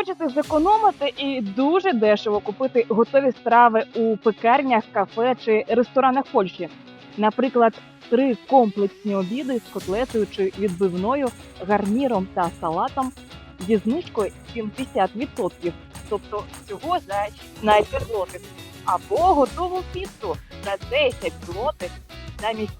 Хочете зекономити і дуже дешево купити готові страви у пекарнях, кафе чи ресторанах Польщі. Наприклад, три комплексні обіди з котлетою чи відбивною, гарніром та салатом зі знижкою 70%, тобто всього за 16 злотих, або готову піцу за 10 злотих замість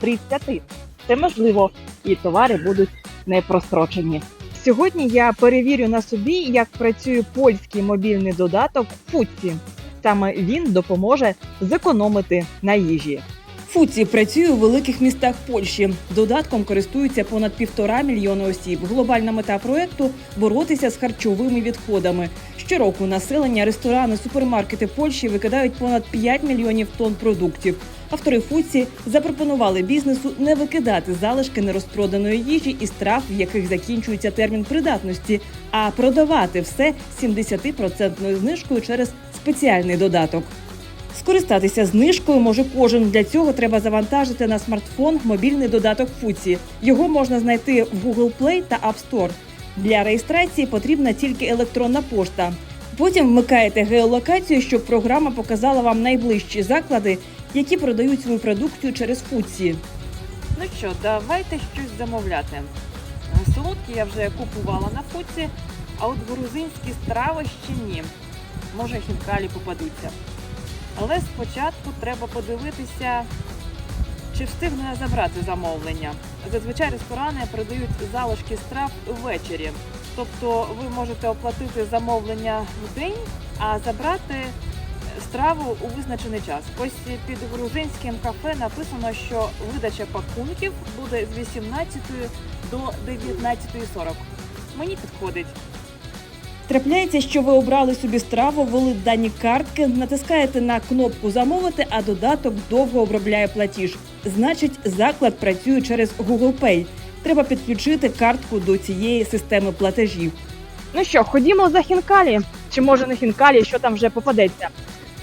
30. Це можливо, і товари будуть не прострочені. Сьогодні я перевірю на собі, як працює польський мобільний додаток Фуці. Саме він допоможе зекономити на їжі. Фуці працює у великих містах Польщі. Додатком користуються понад півтора мільйона осіб. Глобальна мета проекту боротися з харчовими відходами. Щороку населення, ресторани, супермаркети Польщі викидають понад 5 мільйонів тонн продуктів. Автори Фуці запропонували бізнесу не викидати залишки нерозпроданої їжі і страв, в яких закінчується термін придатності, а продавати все з 70% знижкою через спеціальний додаток. Скористатися знижкою може кожен. Для цього треба завантажити на смартфон мобільний додаток Фуці. Його можна знайти в Google Play та App Store. Для реєстрації потрібна тільки електронна пошта. Потім вмикаєте геолокацію, щоб програма показала вам найближчі заклади, які продають свою продукцію через Фуці. Ну що, давайте щось замовляти. Солодкі я вже купувала на фуці, а от грузинські страви ще ні. Може, хінкалі попадуться. Але спочатку треба подивитися, чи встигну я забрати замовлення. Зазвичай ресторани продають залишки страв ввечері. Тобто ви можете оплатити замовлення в день, а забрати страву у визначений час. Ось під грузинським кафе написано, що видача пакунків буде з 18 до 19.40. Мені підходить. Трапляється, що ви обрали собі страву, ввели дані картки, натискаєте на кнопку замовити, а додаток довго обробляє платіж. Значить, заклад працює через Google Pay. Треба підключити картку до цієї системи платежів. Ну що, ходімо за хінкалі, чи може не хінкалі, що там вже попадеться.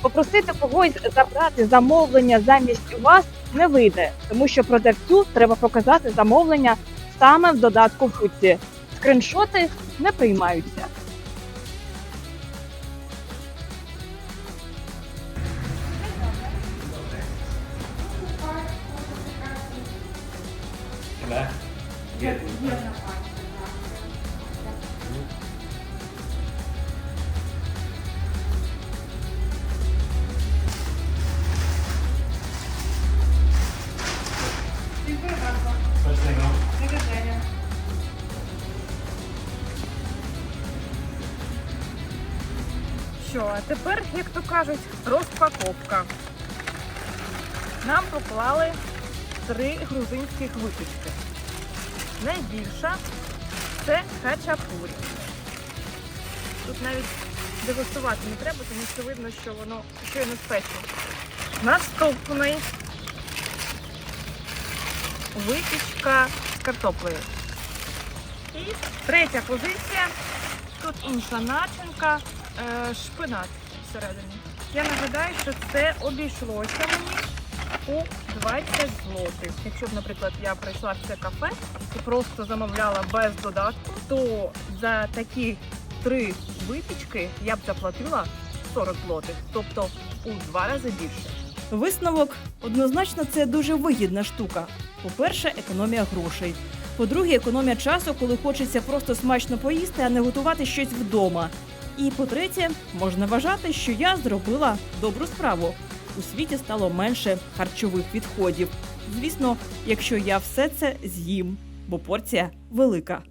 Попросити когось забрати замовлення замість вас не вийде, тому що продавцю треба показати замовлення саме в додатку Фуці. Скриншоти не приймаються. Що, а тепер, як то кажуть, розпаковка. Нам поклали три грузинських випічки. Найбільша це хачапурі. Тут навіть дегустувати не треба, тому що видно, що воно ще не спечено. Наступний випічка з картоплею. І третя позиція. Тут інша начинка, е, шпинат всередині. Я нагадаю, що це обійшлося мені у 20 злотих. Якщо б, наприклад, я прийшла в це кафе і просто замовляла без додатку, то за такі три випічки я б заплатила 40 злотих, тобто у два рази більше. Висновок однозначно це дуже вигідна штука. По-перше, економія грошей. По-друге, економія часу, коли хочеться просто смачно поїсти, а не готувати щось вдома. І по-третє, можна вважати, що я зробила добру справу. У світі стало менше харчових відходів. Звісно, якщо я все це з'їм, бо порція велика.